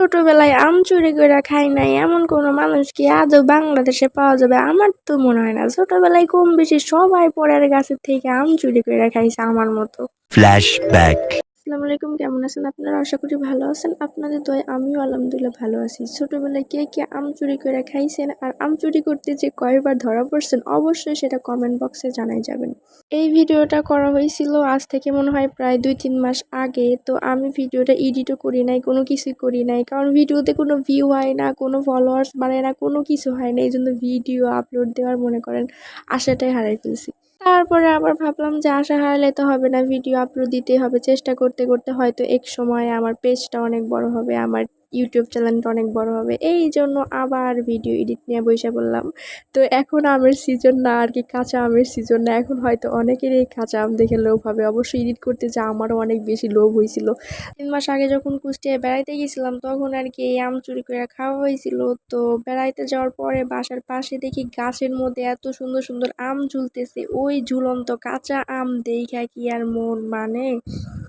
ছোটবেলায় আম চুরি করে খাই নাই, এমন কোনো মানুষ কি আদৌ বাংলাদেশে পাওয়া যাবে? আমার তো মনে হয় না। ছোটবেলায় কম বেশি সবাই পরের গাছের থেকে আম চুরি করে খাইছে আমার মতো। Flashback. আসসালামু আলাইকুম, কেমন আছেন আপনারা? আশা করি ভালো আছেন। আপনাদের দয় আমিও আলহামদুলিল্লাহ ভালো আছি। ছোটোবেলায় কে কে আম চুরি করে খাইছেন আর আম চুরি করতে যে কয়বার ধরা পড়ছেন, অবশ্যই সেটা কমেন্ট বক্সে জানাই যাবেন। এই ভিডিওটা করা হয়েছিল আজ থেকে মনে হয় প্রায় দুই তিন মাস আগে। তো আমি ভিডিওটা এডিটও করি নাই, কোনো কিছুই করি নাই। কারণ ভিডিওতে কোনো ভিউ হয় না, কোনো ফলোয়ার্স বাড়ে না, কোনো কিছু হয় না। এই জন্য ভিডিও আপলোড দেওয়ার মনে করেন, আশাটাই হারাই ফেলছি। তারপরে আবার ভাবলাম যে আশা হারালে তো হবে না ভিডিও আপলোড দিতে হবে। চেষ্টা করতে করতে হয়তো এক সময় আমার পেজটা অনেক বড় হবে, আমার ইউটিউব চ্যানেলটা অনেক বড় হবে। এই জন্য আবার ভিডিও এডিট নিয়ে বসে বললাম তো এখন আমের সিজন না আর কি কাঁচা আমের সিজন না, এখন হয়তো অনেকেরই কাঁচা আম দেখে লোভ হবে। অবশ্যই এডিট করতে যা, আমারও অনেক বেশি লোভ হয়েছিল। তিন মাস আগে যখন কুষ্টিয়ায় বেড়াইতে গেছিলাম, তখন আর কি এই আম চুরি করে খাওয়া হয়েছিল। তো বেড়াইতে যাওয়ার পরে বাসার পাশে দেখি গাছের মধ্যে এত সুন্দর সুন্দর আম ঝুলতেছে। ওই ঝুলন্ত কাঁচা আম দেখা কি আর মন মানে?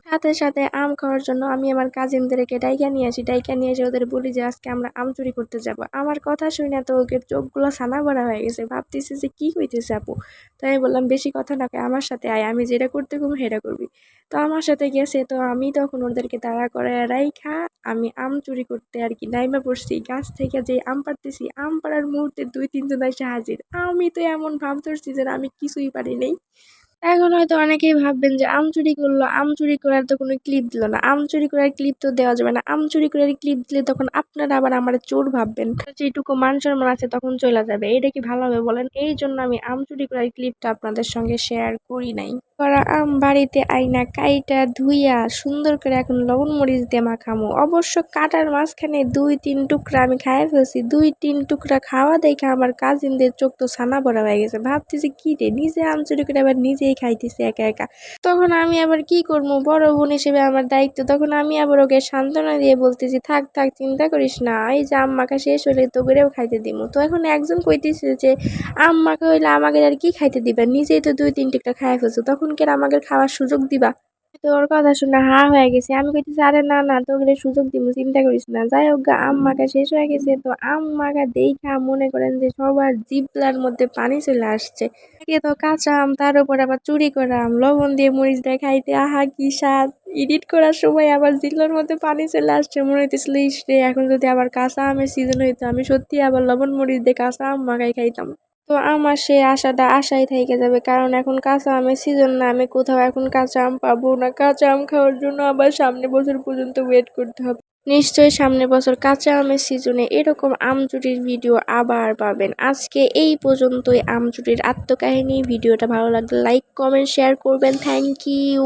সাথে সাথে আম খাওয়ার জন্য আমি আমার কাজিনদেরকে ডাইকা নিয়ে আসি, ডাইকা নিয়ে এসে ওদের বলি যে আজকে আমরা আম চুরি করতে যাব। আমার কথা শুনে তো ওকে চোখগুলো ছানা বড়া হয়ে গেছে। ভাবতেছি যে কী কইতেছে আপু? তাই আমি বললাম, বেশি কথা না আমার সাথে আয়, আমি যেটা করতে করব সেটা করবি। তো আমার সাথে গেছে, তো আমি তখন ওদেরকে তাড়া করে রাইখা আমি আম চুরি করতে আর কি নাইমা পড়ছি। গাছ থেকে যে আম পাড়তেছি, আম পাড়ার মুহূর্তে দুই, তিনজন এসে হাজির। আমি তো এমন ভাব ধরছি যে আমি কিছুই পারি নাই। এখন হয়তো অনেকেই ভাববেন যে, আম চুরি করল, আম চুরি করার তো কোনো ক্লিপ দিল না। আম চুরি করার ক্লিপ তো দেওয়া যাবে না। আম চুরি করার ক্লিপ দিলে তখন আপনারা আবার আমার চোর ভাববেন। যেটুকু মান সম্মান আছে তখন চলে যাবে। এটা কি ভালো হবে বলেন? এই জন্য আমি আম চুরি করার ক্লিপটা আপনাদের সঙ্গে শেয়ার করি নাই। করা আম বাড়িতে আইনা কাইটা ধুইয়া সুন্দর করে এখন লবণ মরিচ দিয়ে মাখামো। অবশ্য কাটার মাঝখানে দুই তিন টুকরা আমি খাইয়ে ফেলছি। দুই তিন টুকরা খাওয়া দেখে আমার কাজিনদের চোখ তো সানা বড়া হয়ে গেছে। ভাবতেছি, কি রে, নিজে আম চুরি করে আবার নিজেই খাইতেছি একা একা? তখন আমি আবার কি করব বড় বোন হিসেবে আমার দায়িত্ব। তখন আমি আবার ওকে সান্ত্বনা দিয়ে বলতেছি, থাক থাক, চিন্তা করিস না। এই যে আম মাখা শেষ হলে তো করেও খাইতে দিব তো এখন একজন কইতেছে যে, আম মাখা হইলে আমাকে আর কি খাইতে দিবা? নিজেই তো দুই তিন টিকটা খাই ফেলছো। তখন কি আর আমাকে খাওয়ার সুযোগ দিবা? তো ওর কথা শুনে হা হয়ে গেছে। আমি কইতেছি, আরে না না তোকে সুযোগ দিব চিন্তা করিস না। যাই হোক আম মাখা শেষ হয়ে গেছে। তো আম মাখা দেখা মনে করেন যে সবার জিবলার মধ্যে পানি চলে আসছে। একে তো কাঁচা আম, তার উপর আবার চুরি করা আম, লবণ দিয়ে মরিচ দিয়ে খাইতে। আহা, কি স্বাদ! এডিট করার সময় আবার জিল্লার মধ্যে পানি চলে আসছে। মনে হইতেছিল, ইস রে, এখন যদি আবার কাঁচা আমের সিজন হইতো, আমি সত্যি আবার লবণ, মরিচ দিয়ে কাঁচা আম মাখাই খাইতাম। তো আমার সেই আশাটা আশাই থেকে যাবে। কারণ এখন কাঁচা আমের সিজন না, আমি কোথাও এখন কাঁচা আম পাবো না। কাঁচা আম খাওয়ার জন্য আবার সামনে বছর পর্যন্ত ওয়েট করতে হবে। নিশ্চয়ই সামনের বছর কাঁচা আমের সিজনে এরকম আম চুরির ভিডিও আবার পাবেন। আজকে এই পর্যন্তই আম চুরির আত্মকাহিনী। ভিডিওটা ভালো লাগলে লাইক কমেন্ট শেয়ার করবেন। Thank you